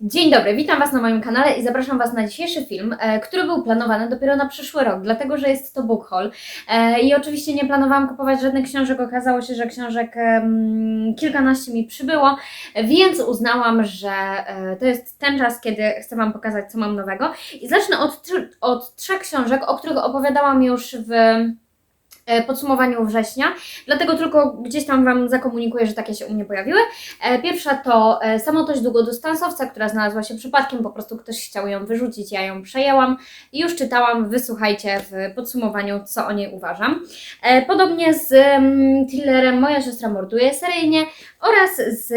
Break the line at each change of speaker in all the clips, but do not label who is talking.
Dzień dobry, witam Was na moim kanale i zapraszam Was na dzisiejszy film, e, który był planowany dopiero na przyszły rok, dlatego że jest to book haul. E, I oczywiście nie planowałam kupować żadnych książek, okazało się, że książek kilkanaście mi przybyło, więc uznałam, że e, to jest ten czas, kiedy chcę Wam pokazać, co mam nowego. I zacznę od, od trzech książek, o których opowiadałam już w podsumowaniu września, dlatego tylko gdzieś tam Wam zakomunikuję, że takie się u mnie pojawiły. E, Pierwsza to e, Samotość długodystansowca, która znalazła się przypadkiem, po prostu ktoś chciał ją wyrzucić, ja ją przejęłam i już czytałam, wysłuchajcie w podsumowaniu, co o niej uważam. E, Podobnie z mm, thrillerem Moja siostra morduje seryjnie oraz z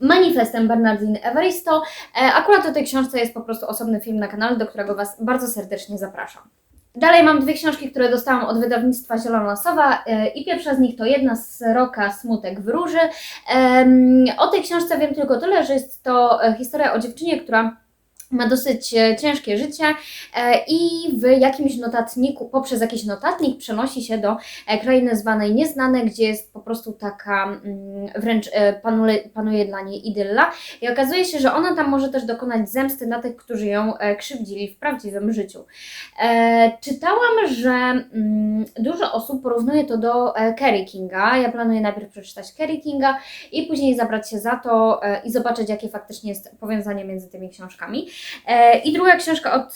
manifestem Bernardine Evaristo. E, Akurat o tej książce jest po prostu osobny film na kanale, do którego Was bardzo serdecznie zapraszam. Dalej mam dwie książki, które dostałam od wydawnictwa Zielona Sowa e, i pierwsza z nich to jedna z Roka Smutek w Róży. O tej książce wiem tylko tyle, że jest to e, historia o dziewczynie, która ma dosyć e, ciężkie życie e, i w jakimś notatniku, poprzez jakiś notatnik przenosi się do e, krainy zwanej Nieznane, gdzie jest po prostu taka mm, wręcz e, panuje, dla niej idylla i okazuje się, że ona tam może też dokonać zemsty na tych, którzy ją krzywdzili w prawdziwym życiu. Czytałam, że mm, dużo osób porównuje to do Kerry Kinga. Ja planuję najpierw przeczytać Kerry Kinga i później zabrać się za to i zobaczyć, jakie faktycznie jest powiązanie między tymi książkami. E, I druga książka od,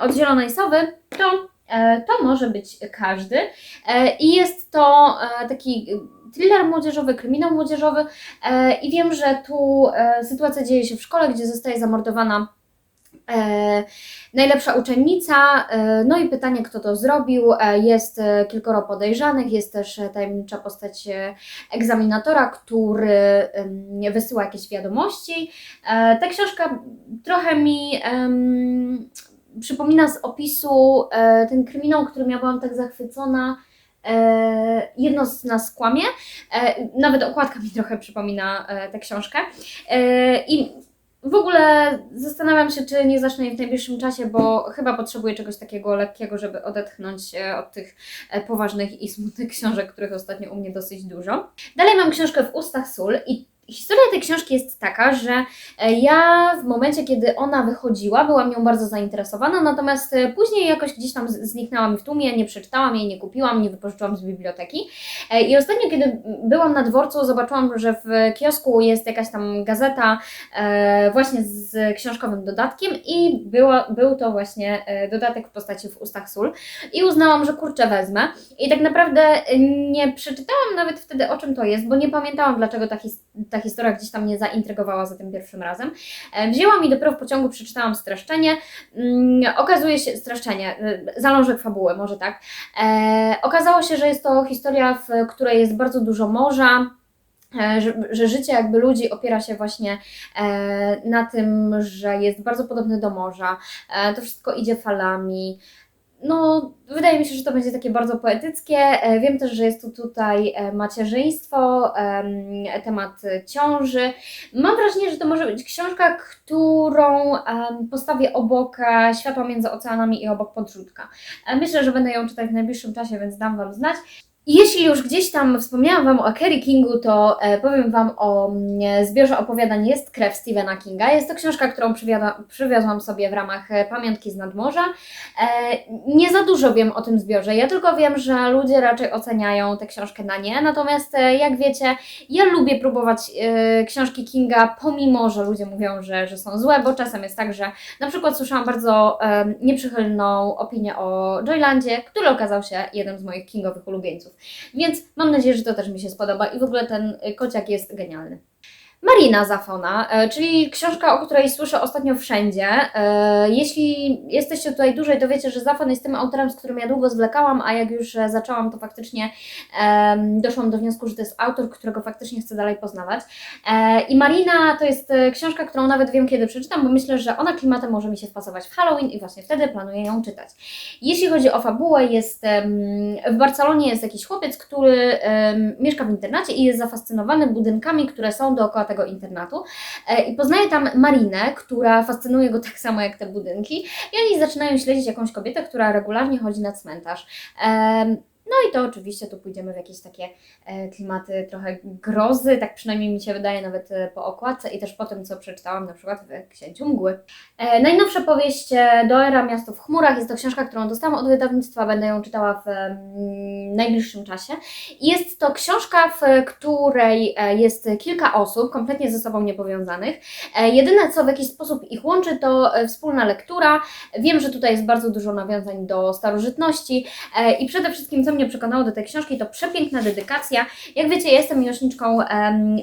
od Zielonej Sowy to, e, to może być każdy. E, I jest to taki thriller młodzieżowy, kryminał młodzieżowy. I wiem, że tu sytuacja dzieje się w szkole, gdzie zostaje zamordowana E, najlepsza uczennica, e, no i pytanie, kto to zrobił. E, jest e, kilkoro podejrzanych, jest też e, tajemnicza postać e, egzaminatora, który em, wysyła jakieś wiadomości. E, ta książka trochę mi przypomina z opisu e, ten kryminał, którym ja byłam tak zachwycona. E, jedno z nas kłamie. E, nawet okładka mi trochę przypomina e, tę książkę. E, I w ogóle zastanawiam się, czy nie zacznę jej w najbliższym czasie, bo chyba potrzebuję czegoś takiego lekkiego, żeby odetchnąć e, od tych e, poważnych i smutnych książek, których ostatnio u mnie dosyć dużo. Dalej mam książkę w ustach sól i Historia tej książki jest taka, że e, ja w momencie, kiedy ona wychodziła, byłam nią bardzo zainteresowana, natomiast e, później jakoś gdzieś tam zniknęła mi w tłumie, nie przeczytałam jej, nie kupiłam, nie wypożyczyłam z biblioteki. E, I ostatnio, kiedy byłam na dworcu, zobaczyłam, że w kiosku jest jakaś tam gazeta właśnie z książkowym dodatkiem i był to właśnie dodatek w postaci w ustach sól. I uznałam, że kurczę wezmę. I tak naprawdę nie przeczytałam nawet wtedy o czym to jest, bo nie pamiętałam dlaczego ta, ta historia gdzieś tam mnie zaintrygowała za tym pierwszym razem. E, Wzięłam i dopiero w pociągu przeczytałam streszczenie. Mm, Okazuje się, streszczenie, e, zalążek fabuły, może tak. E, okazało się, że jest to historia, w której jest bardzo dużo morza, że, że życie jakby ludzi opiera się właśnie e, na tym, że jest bardzo podobne do morza. E, to wszystko idzie falami. No, wydaje mi się, że to będzie takie bardzo poetyckie. E, Wiem też, że jest tu tutaj e, macierzyństwo, em, temat ciąży. Mam wrażenie, że to może być książka, którą postawię obok e, Światła między oceanami i obok Podrzutka. Myślę, że będę ją czytać w najbliższym czasie, więc dam Wam znać. I jeśli już gdzieś tam wspomniałam Wam o Kerry Kingu, to e, powiem Wam o mm, zbiorze opowiadań Jest krew Stephena Kinga. Jest to książka, którą przywiozłam sobie w ramach e, Pamiątki z Nadmorza. E, nie za dużo wiem o tym zbiorze, ja tylko wiem, że ludzie raczej oceniają tę książkę na nie, natomiast e, jak wiecie, ja lubię próbować e, książki Kinga, pomimo, że ludzie mówią, że, że są złe, bo czasem jest tak, że na przykład słyszałam bardzo e, nieprzychylną opinię o Joylandzie, który okazał się jednym z moich Kingowych ulubieńców. Więc mam nadzieję, że to też mi się spodoba i w ogóle ten y, kociak jest genialny. Marina Zafona, e, czyli książka, o której słyszę ostatnio wszędzie. E, Jeśli jesteście tutaj dłużej, to wiecie, że Zafon jest tym autorem, z którym ja długo zwlekałam, a jak już e, zaczęłam, to faktycznie doszłam do wniosku, że to jest autor, którego faktycznie chcę dalej poznawać. I Marina to jest książka, którą nawet wiem, kiedy przeczytam, bo myślę, że ona klimatem może mi się wpasować w Halloween i właśnie wtedy planuję ją czytać. Jeśli chodzi o fabułę, jest w Barcelonie jest jakiś chłopiec, który mieszka w internacie i jest zafascynowany budynkami, które są dookoła tego internatu. E, I poznaje tam Marinę, która fascynuje go tak samo jak te budynki. I oni zaczynają śledzić jakąś kobietę, która regularnie chodzi na cmentarz. No i to oczywiście tu pójdziemy w jakieś takie e, klimaty trochę grozy, tak przynajmniej mi się wydaje nawet e, po okładce i też po tym, co przeczytałam na przykład w Księciu Mgły. E, najnowsza powieść Doera Miasto w chmurach jest to książka, którą dostałam od wydawnictwa, będę ją czytała w mm, najbliższym czasie. Jest to książka, w której jest kilka osób, kompletnie ze sobą niepowiązanych. Jedyne, co w jakiś sposób ich łączy, to wspólna lektura. Wiem, że tutaj jest bardzo dużo nawiązań do starożytności i przede wszystkim, co mnie przekonało do tej książki, to przepiękna dedykacja. Jak wiecie, jestem miłośniczką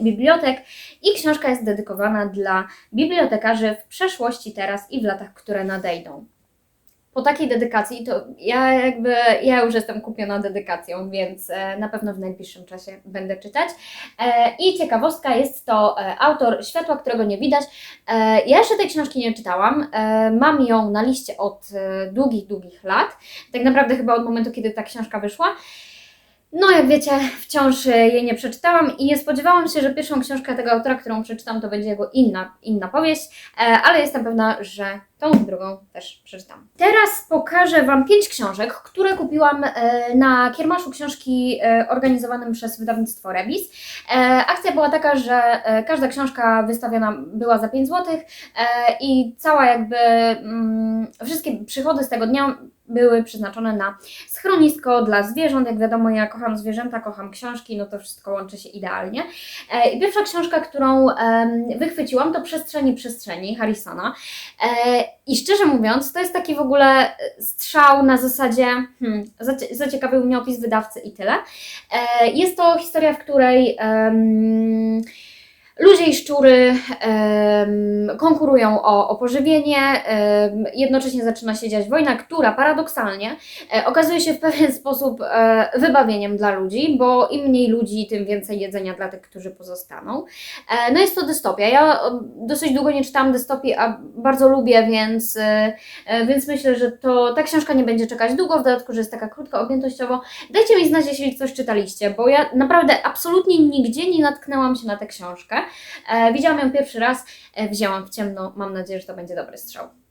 bibliotek i książka jest dedykowana dla bibliotekarzy w przeszłości, teraz i w latach, które nadejdą. Po takiej dedykacji to ja jakby, ja już jestem kupiona dedykacją, więc e, na pewno w najbliższym czasie będę czytać. E, I ciekawostka jest to e, autor Światła, którego nie widać. Ja jeszcze tej książki nie czytałam. Mam ją na liście od długich, długich lat. Tak naprawdę chyba od momentu, kiedy ta książka wyszła. No, jak wiecie, wciąż e, jej nie przeczytałam i nie spodziewałam się, że pierwszą książkę tego autora, którą przeczytam, to będzie jego inna, inna powieść, e, ale jestem pewna, że tą drugą też przeczytam. Teraz pokażę Wam pięć książek, które kupiłam e, na kiermaszu książki organizowanym przez wydawnictwo Rebis. Akcja była taka, że każda książka wystawiona była za 5 zł i cała jakby mm, wszystkie przychody z tego dnia były przeznaczone na schronisko dla zwierząt. Jak wiadomo, ja kocham zwierzęta, kocham książki, no to wszystko łączy się idealnie. E, I pierwsza książka, którą wychwyciłam, to Przestrzeni Przestrzeni Harrisona. E, I szczerze mówiąc, to jest taki w ogóle strzał na zasadzie, hmm, zacie- zaciekawił mnie opis wydawcy i tyle. E, Jest to historia, w której ludzie i szczury konkurują o, o pożywienie. jednocześnie zaczyna się dziać wojna, która paradoksalnie e, okazuje się w pewien sposób e, wybawieniem dla ludzi, bo im mniej ludzi, tym więcej jedzenia dla tych, którzy pozostaną. E, no jest to dystopia. Ja dosyć długo nie czytałam dystopii, a bardzo lubię, więc, więc myślę, że to ta książka nie będzie czekać długo, w dodatku, że jest taka krótka objętościowo. Dajcie mi znać, jeśli coś czytaliście, bo ja naprawdę absolutnie nigdzie nie natknęłam się na tę książkę. E, widziałam ją pierwszy raz, e, wzięłam w ciemno. Mam nadzieję, że to będzie dobry strzał.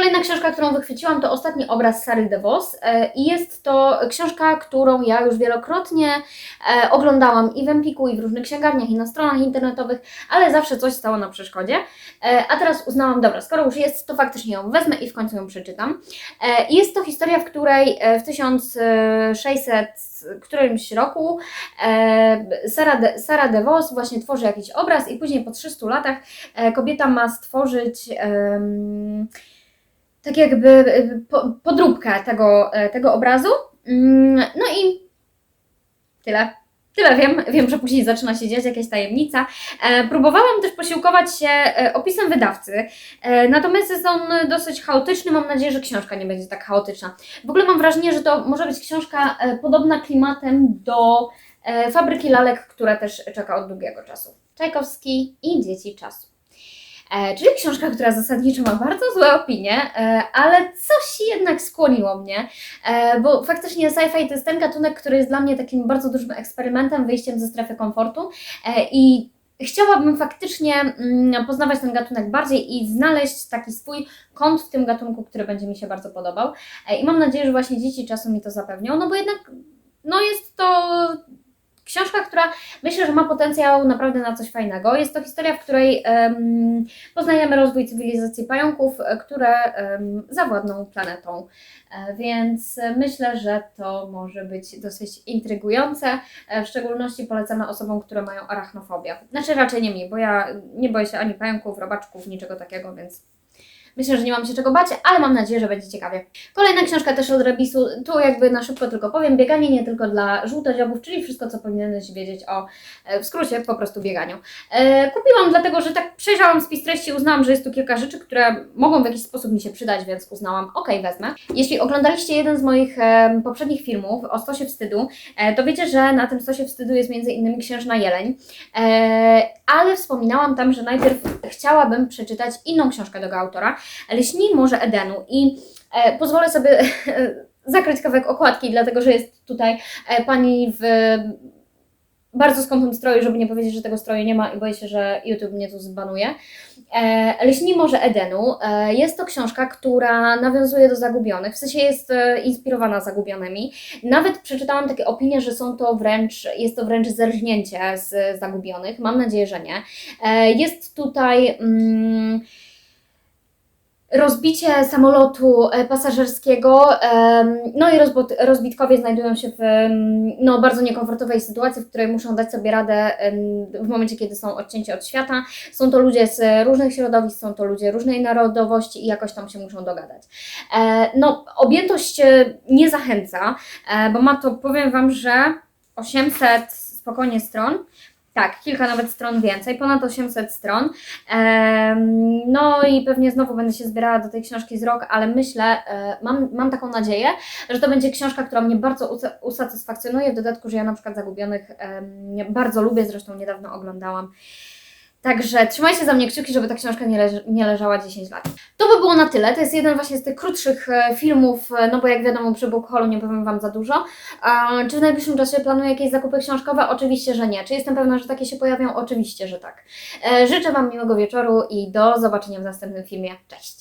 Kolejna książka, którą wychwyciłam, to Ostatni obraz Sary DeVos e, i jest to książka, którą ja już wielokrotnie e, oglądałam i w Empiku, i w różnych księgarniach, i na stronach internetowych, ale zawsze coś stało na przeszkodzie. E, a teraz uznałam, dobra, skoro już jest, to faktycznie ją wezmę i w końcu ją przeczytam. Jest to historia, w której w 1600 którymś roku Sara, de, Sara właśnie tworzy jakiś obraz i później po 300 latach kobieta ma stworzyć tak jakby po, podróbkę tego, e, tego obrazu. Mm, No i tyle. Tyle wiem, wiem, że później zaczyna się dziać jakaś tajemnica. E, próbowałam też posiłkować się e, opisem wydawcy, natomiast jest on dosyć chaotyczny. Mam nadzieję, że książka nie będzie tak chaotyczna. W ogóle mam wrażenie, że to może być książka podobna klimatem do Fabryki Lalek, która też czeka od długiego czasu. Czajkowski i Dzieci Czasu. E, czyli książka, która zasadniczo ma bardzo złe opinie, e, ale coś jednak skłoniło mnie, e, bo faktycznie sci-fi to jest ten gatunek, który jest dla mnie takim bardzo dużym eksperymentem, wyjściem ze strefy komfortu i chciałabym faktycznie mm, poznawać ten gatunek bardziej i znaleźć taki swój kąt w tym gatunku, który będzie mi się bardzo podobał. I mam nadzieję, że właśnie dzieci czasu mi to zapewnią, no bo jednak no jest to książka, która myślę, że ma potencjał naprawdę na coś fajnego. Jest to historia, w której em, poznajemy rozwój cywilizacji pająków, e, które em, zawładną planetą. E, Więc myślę, że to może być dosyć intrygujące. E, W szczególności polecamy osobom, które mają arachnofobię. Znaczy raczej nie mi, bo ja nie boję się ani pająków, robaczków, niczego takiego, więc myślę, że nie mam się czego bać, ale mam nadzieję, że będzie ciekawie. Kolejna książka też od Rebisu, tu jakby na szybko tylko powiem, bieganie nie tylko dla żółtodziobów, czyli wszystko, co powinieneś wiedzieć o, e, w skrócie, po prostu bieganiu. E, kupiłam dlatego, że tak przejrzałam spis treści, uznałam, że jest tu kilka rzeczy, które mogą w jakiś sposób mi się przydać, więc uznałam, ok, wezmę. Jeśli oglądaliście jeden z moich e, poprzednich filmów o stosie wstydu, to wiecie, że na tym stosie wstydu jest między innymi księżna jeleń, ale wspominałam tam, że najpierw chciałabym przeczytać inną książkę tego autora, Leśni Morze Edenu i e, pozwolę sobie zakryć kawałek okładki, dlatego że jest tutaj e, pani w bardzo skąpym stroju, żeby nie powiedzieć, że tego stroju nie ma i boję się, że YouTube mnie tu zbanuje. E, Leśni Morze Edenu. E, jest to książka, która nawiązuje do Zagubionych, w sensie jest e, inspirowana Zagubionymi. Nawet przeczytałam takie opinie, że są to wręcz, jest to wręcz zerżnięcie z Zagubionych. Mam nadzieję, że nie. E, jest tutaj... Mm, rozbicie samolotu e, pasażerskiego, no i rozbitkowie znajdują się w no, bardzo niekomfortowej sytuacji, w której muszą dać sobie radę w momencie, kiedy są odcięci od świata. Są to ludzie z różnych środowisk, są to ludzie różnej narodowości i jakoś tam się muszą dogadać. E, no, objętość e, nie zachęca, bo ma to, powiem Wam, że 800 spokojnie stron. Tak, kilka nawet stron więcej, ponad 800 stron. No i pewnie znowu będę się zbierała do tej książki z rok, ale myślę, e, mam, mam taką nadzieję, że to będzie książka, która mnie bardzo usa- usatysfakcjonuje. W dodatku, że ja na przykład Zagubionych bardzo lubię, zresztą niedawno oglądałam. Także trzymajcie za mnie kciuki, żeby ta książka nie, leż- nie leżała 10 lat. To by było na tyle. To jest jeden właśnie z tych krótszych e, filmów, e, no bo jak wiadomo przy Book nie powiem Wam za dużo. Czy w najbliższym czasie planuję jakieś zakupy książkowe? Oczywiście, że nie. Czy jestem pewna, że takie się pojawią? Oczywiście, że tak. E, życzę Wam miłego wieczoru i do zobaczenia w następnym filmie. Cześć!